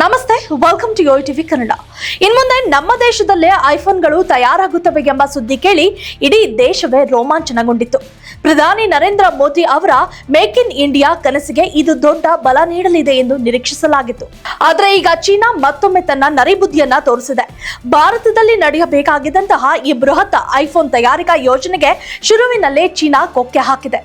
ನಮಸ್ತೆ welcome to yo TV Kannada. ಇನ್ಮುಂದೆ ನಮ್ಮ ದೇಶದಲ್ಲೇ ಐಫೋನ್ಗಳು ತಯಾರಾಗುತ್ತವೆ ಎಂಬ ಸುದ್ದಿ ಕೇಳಿ ಇಡೀ ದೇಶವೇ ರೋಮಾಂಚನಗೊಂಡಿತ್ತು. ಪ್ರಧಾನಿ ನರೇಂದ್ರ ಮೋದಿ ಅವರ ಮೇಕ್ ಇನ್ ಇಂಡಿಯಾ ಕನಸಿಗೆ ಇದು ದೊಡ್ಡ ಬಲ ನೀಡಲಿದೆ ಎಂದು ನಿರೀಕ್ಷಿಸಲಾಗಿತ್ತು. ಆದರೆ ಈಗ ಚೀನಾ ಮತ್ತೊಮ್ಮೆ ತನ್ನ ನರಿಬುದ್ಧಿಯನ್ನ ತೋರಿಸಿದೆ. ಭಾರತದಲ್ಲಿ ನಡೆಯಬೇಕಾಗಿದ್ದಂತಹ ಈ ಬೃಹತ್ ಐಫೋನ್ ತಯಾರಿಕಾ ಯೋಜನೆಗೆ ಶುರುವಿನಲ್ಲೇ ಚೀನಾ ಕೊಕ್ಕೆ ಹಾಕಿದೆ.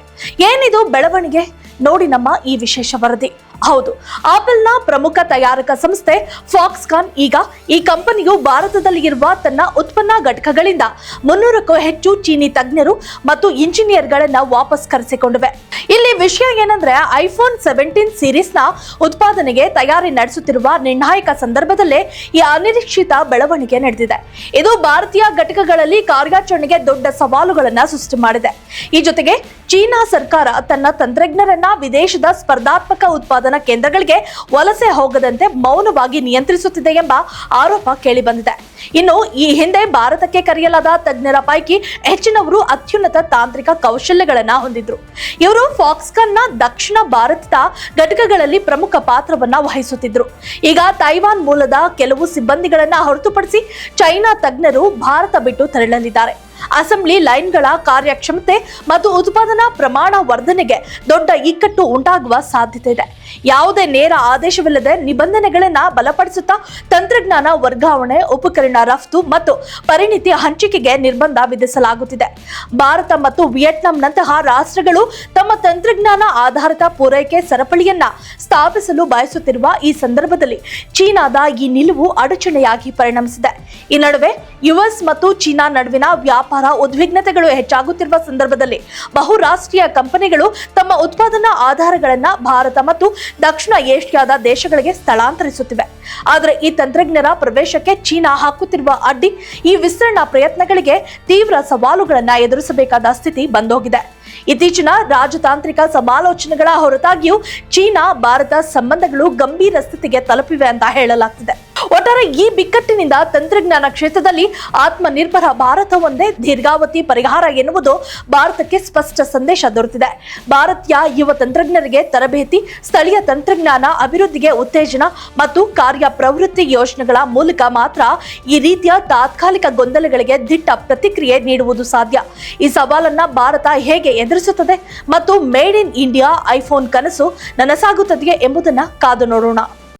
ಏನಿದು ಬೆಳವಣಿಗೆ? ನೋಡಿ ನಮ್ಮ ಈ ವಿಶೇಷ ವರದಿ. ಹೌದು. ಆಪಲ್ನ ಪ್ರಮುಖ ತಯಾರಕ ಸಂಸ್ಥೆ ಫಾಕ್ಸ್ಕಾನ್ ಈಗ ಈ ಕಂಪನಿಯು ಭಾರತದಲ್ಲಿ ಇರುವ ತನ್ನ ಉತ್ಪನ್ನ ಘಟಕಗಳಿಂದ ಮುನ್ನೂರಕ್ಕೂ ಹೆಚ್ಚು ಚೀನಿ ತಜ್ಞರು ಮತ್ತು ಇಂಜಿನಿಯರ್ಗಳನ್ನ ವಾಪಸ್ ಕರೆಸಿಕೊಂಡಿವೆ. ಇಲ್ಲಿ ವಿಷಯ ಏನಂದ್ರೆ, ಐಫೋನ್ ಸೆವೆಂಟೀನ್ ಸೀರೀಸ್ನ ಉತ್ಪಾದನೆಗೆ ತಯಾರಿ ನಡೆಸುತ್ತಿರುವ ನಿರ್ಣಾಯಕ ಸಂದರ್ಭದಲ್ಲೇ ಈ ಅನಿರೀಕ್ಷಿತ ಬೆಳವಣಿಗೆ ನಡೆದಿದೆ. ಇದು ಭಾರತೀಯ ಘಟಕಗಳಲ್ಲಿ ಕಾರ್ಯಾಚರಣೆಗೆ ದೊಡ್ಡ ಸವಾಲುಗಳನ್ನು ಸೃಷ್ಟಿ ಮಾಡಿದೆ. ಈ ಜೊತೆಗೆ ಚೀನಾ ಸರ್ಕಾರ ತನ್ನ ತಂತ್ರಜ್ಞರನ್ನ ವಿದೇಶದ ಸ್ಪರ್ಧಾತ್ಮಕ ಉತ್ಪಾದನಾ ಕೇಂದ್ರಗಳಿಗೆ ವಲಸೆ ಹೋಗದಂತೆ ಮೌನವಾಗಿ ನಿಯಂತ್ರಿಸುತ್ತಿದೆ ಎಂಬ ಆರೋಪ ಕೇಳಿಬಂದಿದೆ. ಇನ್ನು ಈ ಹಿಂದೆ ಭಾರತಕ್ಕೆ ಕರೆಯಲಾದ ತಜ್ಞರ ಪೈಕಿ ಹೆಚ್ಚಿನವರು ಅತ್ಯುನ್ನತ ತಾಂತ್ರಿಕ ಕೌಶಲ್ಯಗಳನ್ನ ಹೊಂದಿದ್ರು. ಇವರು ಫಾಕ್ಸ್ಕನ್ನ ದಕ್ಷಿಣ ಭಾರತದ ಘಟಕಗಳಲ್ಲಿ ಪ್ರಮುಖ ಪಾತ್ರವನ್ನ ವಹಿಸುತ್ತಿದ್ರು. ಈಗ ತೈವಾನ್ ಮೂಲದ ಕೆಲವು ಸಿಬ್ಬಂದಿಗಳನ್ನ ಹೊರತುಪಡಿಸಿ ಚೈನಾ ತಜ್ಞರು ಭಾರತ ಬಿಟ್ಟು ತೆರಳಲಿದ್ದಾರೆ. ಅಸೆಂಬ್ಲಿ ಲೈನ್ಗಳ ಕಾರ್ಯಕ್ಷಮತೆ ಮತ್ತು ಉತ್ಪಾದನಾ ಪ್ರಮಾಣ ವರ್ಧನೆಗೆ ದೊಡ್ಡ ಇಕ್ಕಟ್ಟು ಉಂಟಾಗುವ ಸಾಧ್ಯತೆ ಇದೆ. ಯಾವುದೇ ನೇರ ಆದೇಶವಿಲ್ಲದೆ ನಿಬಂಧನೆಗಳನ್ನ ಬಲಪಡಿಸುತ್ತಾ ತಂತ್ರಜ್ಞಾನ ವರ್ಗಾವಣೆ, ಉಪಕರಣ ರಫ್ತು ಮತ್ತು ಪರಿಣಿತಿ ಹಂಚಿಕೆಗೆ ನಿರ್ಬಂಧ ವಿಧಿಸಲಾಗುತ್ತಿದೆ. ಭಾರತ ಮತ್ತು ವಿಯೆಟ್ನಾಂನಂತಹ ರಾಷ್ಟ್ರಗಳು ತಮ್ಮ ತಂತ್ರಜ್ಞಾನ ಆಧಾರಿತ ಪೂರೈಕೆ ಸರಪಳಿಯನ್ನ ಸ್ಥಾಪಿಸಲು ಬಯಸುತ್ತಿರುವ ಈ ಸಂದರ್ಭದಲ್ಲಿ ಚೀನಾದ ಈ ನಿಲುವು ಅಡಚಣೆಯಾಗಿ ಪರಿಣಮಿಸಿದೆ. ಈ ನಡುವೆ ಯುಎಸ್ ಮತ್ತು ಚೀನಾ ನಡುವಿನ ವ್ಯಾಪಾರ ಉದ್ವಿಗ್ನತೆಗಳು ಹೆಚ್ಚಾಗುತ್ತಿರುವ ಸಂದರ್ಭದಲ್ಲಿ ಬಹುರಾಷ್ಟ್ರೀಯ ಕಂಪನಿಗಳು ತಮ್ಮ ಉತ್ಪಾದನಾ ಆಧಾರಗಳನ್ನ ಭಾರತ ಮತ್ತು ದಕ್ಷಿಣ ಏಷ್ಯಾದ ದೇಶಗಳಿಗೆ ಸ್ಥಳಾಂತರಿಸುತ್ತಿವೆ. ಆದರೆ ಈ ತಂತ್ರಜ್ಞರ ಪ್ರವೇಶಕ್ಕೆ ಚೀನಾ ಹಾಕುತ್ತಿರುವ ಅಡ್ಡಿ, ಈ ವಿಸ್ತರಣಾ ಪ್ರಯತ್ನಗಳಿಗೆ ತೀವ್ರ ಸವಾಲುಗಳನ್ನ ಎದುರಿಸಬೇಕಾದ ಸ್ಥಿತಿ ಬಂದೋಗಿದೆ. ಇತ್ತೀಚಿನ ರಾಜತಾಂತ್ರಿಕ ಸಮಾಲೋಚನೆಗಳ ಹೊರತಾಗಿಯೂ ಚೀನಾ, ಭಾರತ ಸಂಬಂಧಗಳು ಗಂಭೀರ ಸ್ಥಿತಿಗೆ ತಲುಪಿವೆ ಅಂತ ಹೇಳಲಾಗ್ತಿದೆ. ಒಟ್ಟಾರೆ ಈ ಬಿಕ್ಕಟ್ಟಿನಿಂದ ತಂತ್ರಜ್ಞಾನ ಕ್ಷೇತ್ರದಲ್ಲಿ ಆತ್ಮನಿರ್ಭರ ಭಾರತ ಒಂದೇ ದೀರ್ಘಾವಧಿ ಪರಿಹಾರ ಎನ್ನುವುದು ಭಾರತಕ್ಕೆ ಸ್ಪಷ್ಟ ಸಂದೇಶ ದೊರೆತಿದೆ. ಭಾರತೀಯ ಯುವ ತಂತ್ರಜ್ಞರಿಗೆ ತರಬೇತಿ, ಸ್ಥಳೀಯ ತಂತ್ರಜ್ಞಾನ ಅಭಿವೃದ್ಧಿಗೆ ಉತ್ತೇಜನ ಮತ್ತು ಕಾರ್ಯ ಪ್ರವೃತ್ತಿ ಯೋಜನೆಗಳ ಮೂಲಕ ಮಾತ್ರ ಈ ರೀತಿಯ ತಾತ್ಕಾಲಿಕ ಗೊಂದಲಗಳಿಗೆ ದಿಟ್ಟ ಪ್ರತಿಕ್ರಿಯೆ ನೀಡುವುದು ಸಾಧ್ಯ. ಈ ಸವಾಲನ್ನ ಭಾರತ ಹೇಗೆ ಎದುರಿಸುತ್ತದೆ ಮತ್ತು ಮೇಡ್ ಇನ್ ಇಂಡಿಯಾ ಐಫೋನ್ ಕನಸು ನನಸಾಗುತ್ತದೆಯೇ ಎಂಬುದನ್ನು ಕಾದು ನೋಡೋಣ.